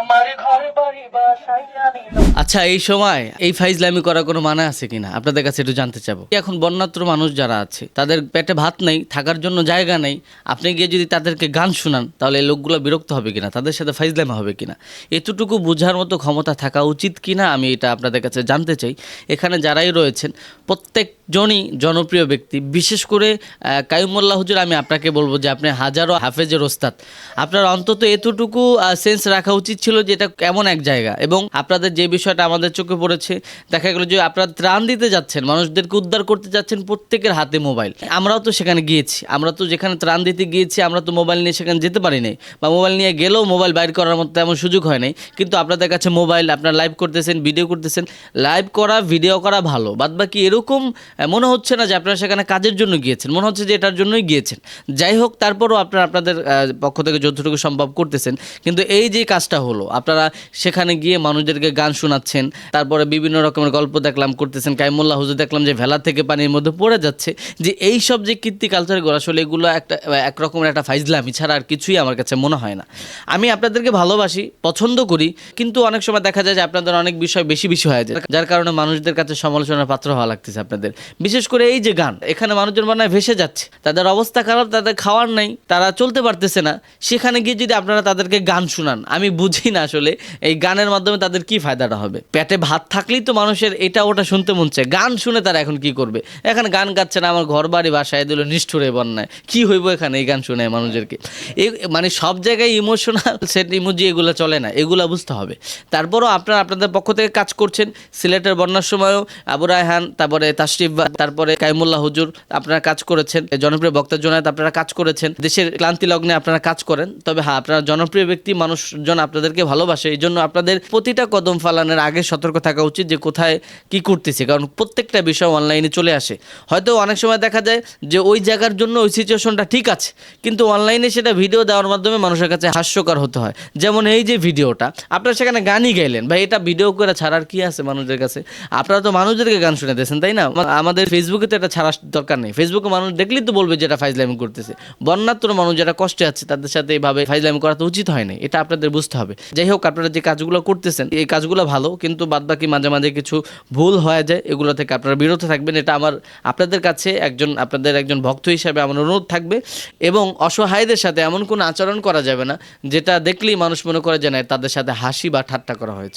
আমার ঘর বাড়ি বাসাই আনিল। আচ্ছা এই সময় এই ফাইজলামি করার কোনো মানে আছে কিনা? আপনাদের কাছে একটু জানতে চাবো। এখন বন্যাত্র মানুষ যারা আছে তাদের পেটে ভাত নেই থাকার জন্য জায়গা নেই। আপনি গিয়ে যদি তাদেরকে গান শোনান তাহলে লোকগুলো বিরক্ত হবে কিনা? তাদের সাথে ফাইজলামি হবে কিনা? এতটুকু বোঝার মতো ক্ষমতা থাকা উচিত কিনা? আমি এটা আপনাদের কাছে জানতে চাই। এখানে যারাই রয়েছেন প্রত্যেকজনই জনপ্রিয় ব্যক্তি। বিশেষ করে আহ, কাইমুল্লাহ হুজুর আমি আপনাকে বলব যে আপনি হাজারো হাফেজের ওস্তাদ। আপনার অন্তত এতটুকু সেন্স রাখা উচিত ছিল যে এটা কেমন এক জায়গা। এবং আপনাদের যে বিষয়টা আমাদের চোখে পড়েছে। দেখা গেল যে আপনারা ত্রাণ দিতে যাচ্ছেন, মানুষদেরকে উদ্ধার করতে যাচ্ছেন প্রত্যেকের হাতে মোবাইল। আমরাও তো সেখানে গিয়েছি, আমরা তো যেখানে ত্রাণ দিতে গিয়েছি, আমরা তো মোবাইল নিয়ে সেখানে যেতে পারি নাই। বা মোবাইল নিয়ে গেলেও মোবাইল বাইর করার মতো তেমন সুযোগ হয় নাই। কিন্তু আপনাদের কাছে মোবাইল, আপনারা লাইভ করতেছেন, ভিডিও করতেছেন। লাইভ করা, ভিডিও করা ভালো। বাদ বাকি এরকম মনে হচ্ছে না যে আপনারা সেখানে কাজের জন্য গিয়েছেন। মনে হচ্ছে যে এটার জন্যই গিয়েছেন। যাই হোক, তারপরও আপনারা আপনাদের পক্ষ থেকে যতটুকু সম্ভব করতেছেন। কিন্তু এই যে কাজটা হলো, আপনারা সেখানে গিয়ে মানুষদেরকে গান শোনাচ্ছেন তারপরে বিভিন্ন রকমের গল্প দেখলাম, করতেছেন। কাইমুল্লাহ হুজুর দেখলাম যে ভেলা থেকে পানির মধ্যে পড়ে যাচ্ছে। যে এই সব যে কীর্তি কালচারগুলো আসলে এগুলো একটা একরকমের একটা ফাইজলামি ছাড়া আর কিছুই আমার কাছে মনে হয় না। আমি আপনাদেরকে ভালোবাসি, পছন্দ করি, কিন্তু অনেক সময় দেখা যায় যে আপনাদের অনেক বিষয় বেশি বেশি হয়ে যায়। যার কারণে মানুষদের কাছে সমালোচনার পাত্র হওয়া লাগতেছে আপনাদের। বিশেষ করে এই যে গান, এখানে মানুষজন বানায় ভেসে যাচ্ছে। তাদের অবস্থা খারাপ, তাদের খাওয়ার নাই, তারা চলতে পারতেছে না। সেখানে গিয়ে যদি আপনারা তাদেরকে গান শোনান, আমি বুঝি না আসলে এই গানের মাধ্যমে তাদের কি ফায়দাটা হবে। পেটে ভাত থাকলেই তো মানুষের এটা ওটা শুনতে মন চায়। গান শুনে তারা এখন কি করবে? এখানে গান গাচ্ছে না, আমার ঘর বাড়ি বাসায় দিল নিষ্ঠুরে বন্যায়। কি হইব এখানে এই গান শুনে মানুষদেরকে? এই মানে সব জায়গায় ইমোশনাল সেট ইমোজি এগুলো চলে না, এগুলো বুঝতে হবে। তারপরও আপনারা আপনাদের পক্ষ থেকে কাজ করছেন, সিলেটের বন্যার সময়ও আবু রায়হান, তারপরে তাশরিফ তারপরে কাইমুল্লাহ হুজুর আপনারা কাজ করেছেন জনপ্রিয় বক্তার জন্য আপনারা কাজ করেছেন, দেশের ক্লান্তি লগ্নে আপনারা কাজ করেন। তবে হ্যাঁ আপনারা জনপ্রিয় ব্যক্তি, মানুষজন আপনাদেরকে ভালোবাসে এই জন্য আপনাদের প্রতিটা কদম ফালানোর আগে সতর্ক থাকা উচিত যে কোথায় কি করতেছে, কারণ প্রত্যেকটা বিষয় অনলাইনে চলে আসে। হয়তো অনেক সময় দেখা যায় যে ওই জায়গার জন্য ওই সিচুয়েশনটা ঠিক আছে, কিন্তু অনলাইনে সেটা ভিডিও দেওয়ার মাধ্যমে মানুষের কাছে হাস্যকর হতে হয়। যেমন এই যে ভিডিওটা আপনারা সেখানে গানই গাইলেন। ভাই, এটা ভিডিও করে ছাড়ার কি আছে মানুষদের কাছে? আপনারা তো মানুষদেরকে গান শুনে দিয়েছেন, তাই না? আমাদের ফেসবুকে তো এটা ছাড়ার দরকার নেই। ফেসবুকে মানুষ দেখলেই তো বলবে যেটা ফাইজলামি করতেছে। বন্যাত্র মানুষ যারা কষ্টে আছে, তাদের সাথে এইভাবে ফাইজলামি করা তো উচিত হয় না এটা আপনাদের বুঝতে হবে। যাই হোক, আপনারা যে কাজগুলো করতেছেন, এই কাজগুলো ভালো। কিন্তু বাদবাকি মাঝে মাঝে কিছু ভুল হয়ে যায়, এগুলো থেকে আপনারা বিরত থাকবেন। এটা আমার, আপনাদের কাছে একজন, আপনাদের একজন ভক্ত হিসাবে আমার অনুরোধ থাকবে। এবং অসহায়দের সাথে এমন কোনো আচরণ করা যাবে না, যেটা দেখলেই মানুষ মনে করে যে না, তাদের সাথে হাসি বা ঠাট্টা করা হয়েছে।